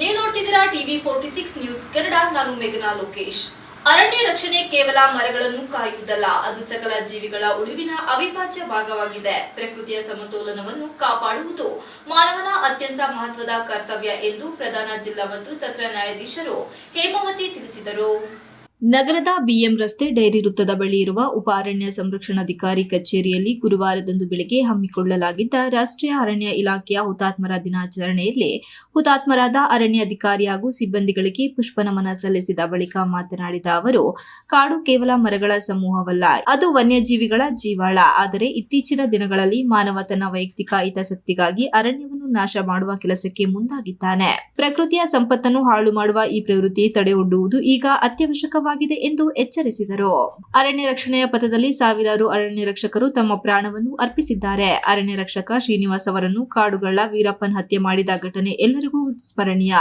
ನೀವು ನೋಡ್ತಿದ್ದೀರಾ TV forty six news Kannada, ನಾನು ಮೇಘನಾ ಲೋಕೇಶ್. ಅರಣ್ಯ ರಕ್ಷಣೆ ಕೇವಲ ಮರಗಳನ್ನು ಕಾಯುವುದಲ್ಲ, ಅದು ಸಕಲ ಜೀವಿಗಳ ಉಳಿವಿನ ಅವಿಭಾಜ್ಯ ಭಾಗವಾಗಿದೆ. ಪ್ರಕೃತಿಯ ಸಮತೋಲನವನ್ನು ಕಾಪಾಡುವುದು ಮಾನವನ ಅತ್ಯಂತ ಮಹತ್ವದ ಕರ್ತವ್ಯ ಎಂದು ಪ್ರಧಾನ ಜಿಲ್ಲಾ ಮತ್ತು ಸತ್ರ ನ್ಯಾಯಾಧೀಶರು ಹೇಮಾವತಿ ತಿಳಿಸಿದರು. ನಗರದ ಬಿಎಂ ರಸ್ತೆ ಡೈರಿ ವೃತ್ತದ ಬಳಿ ಇರುವ ಉಪ ಅರಣ್ಯ ಸಂರಕ್ಷಣಾಧಿಕಾರಿ ಕಚೇರಿಯಲ್ಲಿ ಗುರುವಾರದಂದು ಬೆಳಗ್ಗೆ ಹಮ್ಮಿಕೊಳ್ಳಲಾಗಿದ್ದ ರಾಷ್ಟ್ರೀಯ ಅರಣ್ಯ ಇಲಾಖೆಯ ಹುತಾತ್ಮರ ದಿನಾಚರಣೆಯಲ್ಲಿ ಹುತಾತ್ಮರಾದ ಅರಣ್ಯ ಅಧಿಕಾರಿ ಹಾಗೂ ಸಿಬ್ಬಂದಿಗಳಿಗೆ ಪುಷ್ಪನಮನ ಸಲ್ಲಿಸಿದ ಬಳಿಕ ಮಾತನಾಡಿದ ಅವರು, ಕಾಡು ಕೇವಲ ಮರಗಳ ಸಮೂಹವಲ್ಲ, ಅದು ವನ್ಯಜೀವಿಗಳ ಜೀವಾಳ. ಆದರೆ ಇತ್ತೀಚಿನ ದಿನಗಳಲ್ಲಿ ಮಾನವ ತನ್ನ ವೈಯಕ್ತಿಕ ಹಿತಾಸಕ್ತಿಗಾಗಿ ಅರಣ್ಯವನ್ನು ನಾಶ ಮಾಡುವ ಕೆಲಸಕ್ಕೆ ಮುಂದಾಗಿದ್ದಾನೆ. ಪ್ರಕೃತಿಯ ಸಂಪತ್ತನ್ನು ಹಾಳು ಮಾಡುವ ಈ ಪ್ರವೃತ್ತಿ ತಡೆಯೊಡ್ಡುವುದು ಈಗ ಅತ್ಯವಶ್ಯಕವಾಗಿದೆ ಎಂದು ಎಚ್ಚರಿಸಿದರು. ಅರಣ್ಯ ರಕ್ಷಣೆಯ ಪಥದಲ್ಲಿ ಸಾವಿರಾರು ಅರಣ್ಯ ರಕ್ಷಕರು ತಮ್ಮ ಪ್ರಾಣವನ್ನು ಅರ್ಪಿಸಿದ್ದಾರೆ. ಅರಣ್ಯ ರಕ್ಷಕ ಶ್ರೀನಿವಾಸ್ ಅವರನ್ನು ಕಾಡುಗಳ ವೀರಪ್ಪನ್ ಹತ್ಯೆ ಮಾಡಿದ ಘಟನೆ ಎಲ್ಲರಿಗೂ ಸ್ಮರಣೀಯ.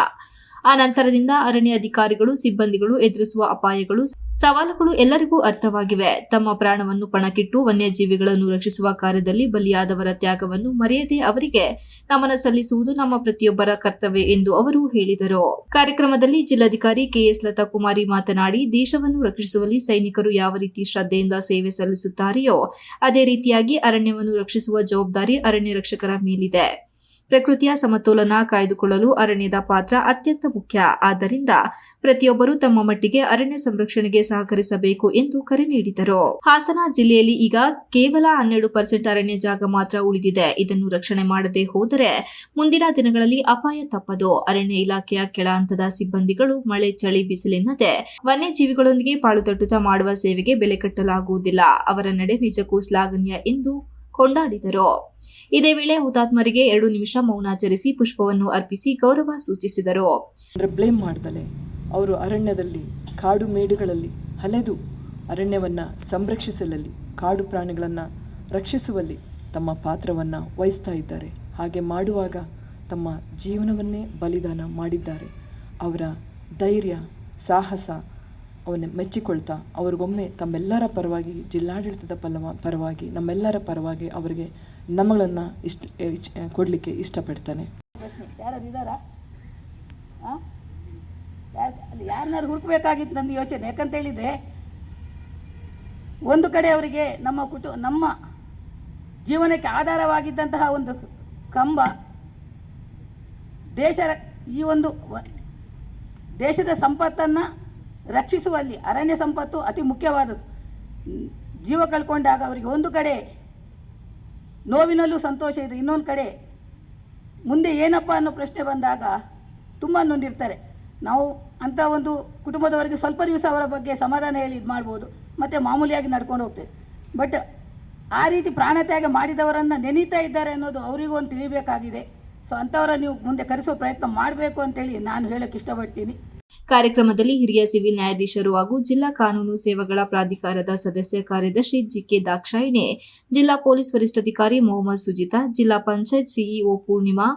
ಆ ನಂತರದಿಂದ ಅರಣ್ಯ ಅಧಿಕಾರಿಗಳು, ಸಿಬ್ಬಂದಿಗಳು ಎದುರಿಸುವ ಅಪಾಯಗಳು, ಸವಾಲುಗಳು ಎಲ್ಲರಿಗೂ ಅರ್ಥವಾಗಿವೆ. ತಮ್ಮ ಪ್ರಾಣವನ್ನು ಪಣಕ್ಕಿಟ್ಟು ವನ್ಯಜೀವಿಗಳನ್ನು ರಕ್ಷಿಸುವ ಕಾರ್ಯದಲ್ಲಿ ಬಲಿಯಾದವರ ತ್ಯಾಗವನ್ನು ಮರೆಯದೆ ಅವರಿಗೆ ನಮನ ಸಲ್ಲಿಸುವುದು ನಮ್ಮ ಪ್ರತಿಯೊಬ್ಬರ ಕರ್ತವ್ಯ ಎಂದು ಅವರು ಹೇಳಿದರು. ಕಾರ್ಯಕ್ರಮದಲ್ಲಿ ಜಿಲ್ಲಾಧಿಕಾರಿ ಕೆಎಸ್ ಲತಾ ಕುಮಾರಿ ಮಾತನಾಡಿ, ದೇಶವನ್ನು ರಕ್ಷಿಸುವಲ್ಲಿ ಸೈನಿಕರು ಯಾವ ರೀತಿ ಶ್ರದ್ಧೆಯಿಂದ ಸೇವೆ ಸಲ್ಲಿಸುತ್ತಾರೆಯೋ, ಅದೇ ರೀತಿಯಾಗಿ ಅರಣ್ಯವನ್ನು ರಕ್ಷಿಸುವ ಜವಾಬ್ದಾರಿ ಅರಣ್ಯ ರಕ್ಷಕರ ಮೇಲಿದೆ. ಪ್ರಕೃತಿಯ ಸಮತೋಲನ ಕಾಯ್ದುಕೊಳ್ಳಲು ಅರಣ್ಯದ ಪಾತ್ರ ಅತ್ಯಂತ ಮುಖ್ಯ. ಆದ್ದರಿಂದ ಪ್ರತಿಯೊಬ್ಬರು ತಮ್ಮ ಮಟ್ಟಿಗೆ ಅರಣ್ಯ ಸಂರಕ್ಷಣೆಗೆ ಸಹಕರಿಸಬೇಕು ಎಂದು ಕರೆ ನೀಡಿದರು. ಹಾಸನ ಜಿಲ್ಲೆಯಲ್ಲಿ ಈಗ ಕೇವಲ ಹನ್ನೆರಡು ಪರ್ಸೆಂಟ್ ಅರಣ್ಯ ಜಾಗ ಮಾತ್ರ ಉಳಿದಿದೆ. ಇದನ್ನು ರಕ್ಷಣೆ ಮಾಡದೆ ಹೋದರೆ ಮುಂದಿನ ದಿನಗಳಲ್ಲಿ ಅಪಾಯ ತಪ್ಪದು. ಅರಣ್ಯ ಇಲಾಖೆಯ ಕೆಳ ಹಂತದ ಸಿಬ್ಬಂದಿಗಳು ಮಳೆ, ಚಳಿ ಬಿಸಿಲಿನದೆ ವನ್ಯಜೀವಿಗಳೊಂದಿಗೆ ಪಾಳುತಟ್ಟುತ್ತಾ ಮಾಡುವ ಸೇವೆಗೆ ಬೆಲೆ ಕಟ್ಟಲಾಗುವುದಿಲ್ಲ. ಅವರ ನಡೆ ನಿಜಕ್ಕೂ ಶ್ಲಾಘನೀಯ ಎಂದು ಕೊಂಡಾಡಿದರು. ಇದೇ ವೇಳೆ ಹುತಾತ್ಮರಿಗೆ ಎರಡು ನಿಮಿಷ ಮೌನಾಚರಿಸಿ ಪುಷ್ಪವನ್ನು ಅರ್ಪಿಸಿ ಗೌರವ ಸೂಚಿಸಿದರು. ಬ್ಲೇಮ್ ಮಾಡ್ದಲೆ. ಅವರು ಅರಣ್ಯದಲ್ಲಿ, ಕಾಡು ಮೇಡುಗಳಲ್ಲಿ ಹಲೆದು ಅರಣ್ಯವನ್ನ ಸಂರಕ್ಷಿಸಲಲ್ಲಿ, ಕಾಡು ಪ್ರಾಣಿಗಳನ್ನ ರಕ್ಷಿಸುವಲ್ಲಿ ತಮ್ಮ ಪಾತ್ರವನ್ನ ವಹಿಸ್ತಾ ಇದ್ದಾರೆ. ಹಾಗೆ ಮಾಡುವಾಗ ತಮ್ಮ ಜೀವನವನ್ನೇ ಬಲಿದಾನ ಮಾಡಿದ್ದಾರೆ. ಅವರ ಧೈರ್ಯ, ಸಾಹಸ ಅವನ್ನ ಮೆಚ್ಚಿಕೊಳ್ತಾ ಅವ್ರಿಗೊಮ್ಮೆ ತಮ್ಮೆಲ್ಲರ ಪರವಾಗಿ, ಜಿಲ್ಲಾಡಳಿತದ ಪಲವ ಪರವಾಗಿ, ನಮ್ಮೆಲ್ಲರ ಪರವಾಗಿ ಅವರಿಗೆ ನಮಗಳನ್ನು ಇಷ್ಟ ಕೊಡಲಿಕ್ಕೆ ಇಷ್ಟಪಡ್ತಾನೆ. ಯಾರನ್ನಾರು ಹುಡುಕಬೇಕಾಗಿತ್ತು ನನ್ನ ಯೋಚನೆ, ಯಾಕಂತ ಹೇಳಿದರೆ ಒಂದು ಕಡೆ ಅವರಿಗೆ ನಮ್ಮ ಕುಟು, ನಮ್ಮ ಜೀವನಕ್ಕೆ ಆಧಾರವಾಗಿದ್ದಂತಹ ಒಂದು ಕಂಬ ದೇಶ, ಈ ಒಂದು ದೇಶದ ಸಂಪತ್ತನ್ನು ರಕ್ಷಿಸುವಲ್ಲಿ ಅರಣ್ಯ ಸಂಪತ್ತು ಅತಿ ಮುಖ್ಯವಾದದ್ದು. ಜೀವ ಕಳ್ಕೊಂಡಾಗ ಅವರಿಗೆ ಒಂದು ಕಡೆ ನೋವಿನಲ್ಲೂ ಸಂತೋಷ ಇದೆ, ಇನ್ನೊಂದು ಕಡೆ ಮುಂದೆ ಏನಪ್ಪ ಅನ್ನೋ ಪ್ರಶ್ನೆ ಬಂದಾಗ ತುಂಬ ನೊಂದಿರ್ತಾರೆ ನಾವು ಅಂಥ ಒಂದು ಕುಟುಂಬದವರಿಗೆ ಸ್ವಲ್ಪ ದಿವಸ ಅವರ ಬಗ್ಗೆ ಸಮಾಧಾನ ಹೇಳಿ ಇದು ಮಾಡ್ಬೋದು, ಮತ್ತು ಮಾಮೂಲಿಯಾಗಿ ನಡ್ಕೊಂಡು ಹೋಗ್ತೇವೆ. ಬಟ್ ಆ ರೀತಿ ಪ್ರಾಣತ್ಯಾಗ ಮಾಡಿದವರನ್ನು ನೆನೀತಾ ಇದ್ದಾರೆ ಅನ್ನೋದು ಅವರಿಗೂ ಒಂದು ತಿಳಿಬೇಕಾಗಿದೆ. ಸೊ ಅಂಥವರ ನೀವು ಮುಂದೆ ಕರೆಸೋ ಪ್ರಯತ್ನ ಮಾಡಬೇಕು ಅಂತೇಳಿ ನಾನು ಹೇಳೋಕ್ಕೆ ಇಷ್ಟಪಡ್ತೀನಿ. ಕಾರ್ಯಕ್ರಮದಲ್ಲಿ ಹಿರಿಯ ಸಿವಿಲ್ ನ್ಯಾಯಾಧೀಶರು ಹಾಗೂ ಜಿಲ್ಲಾ ಕಾನೂನು ಸೇವೆಗಳ ಪ್ರಾಧಿಕಾರದ ಸದಸ್ಯ ಕಾರ್ಯದರ್ಶಿ ಜಿಕೆ ದಾಕ್ಷಾಯಿಣೆ, ಜಿಲ್ಲಾ ಪೊಲೀಸ್ ವರಿಷ್ಠಾಧಿಕಾರಿ ಮೊಹಮ್ಮದ್ ಸುಜಿತಾ, ಜಿಲ್ಲಾ ಪಂಚಾಯತ್ ಸಿಇಒ ಪೂರ್ಣಿಮಾ,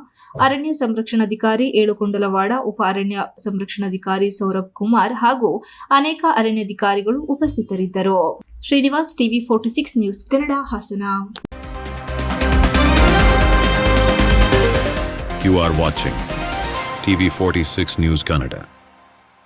ಅರಣ್ಯ ಸಂರಕ್ಷಣಾಧಿಕಾರಿ ಏಳುಕೊಂಡಲವಾಡ, ಉಪ ಅರಣ್ಯ ಸಂರಕ್ಷಣಾಧಿಕಾರಿ ಸೌರಭ್ ಕುಮಾರ್ ಹಾಗೂ ಅನೇಕ ಅರಣ್ಯಾಧಿಕಾರಿಗಳು ಉಪಸ್ಥಿತರಿದ್ದರು Srinivas TV forty six news, Kannada Hassan You are watching TV46 News Kannada.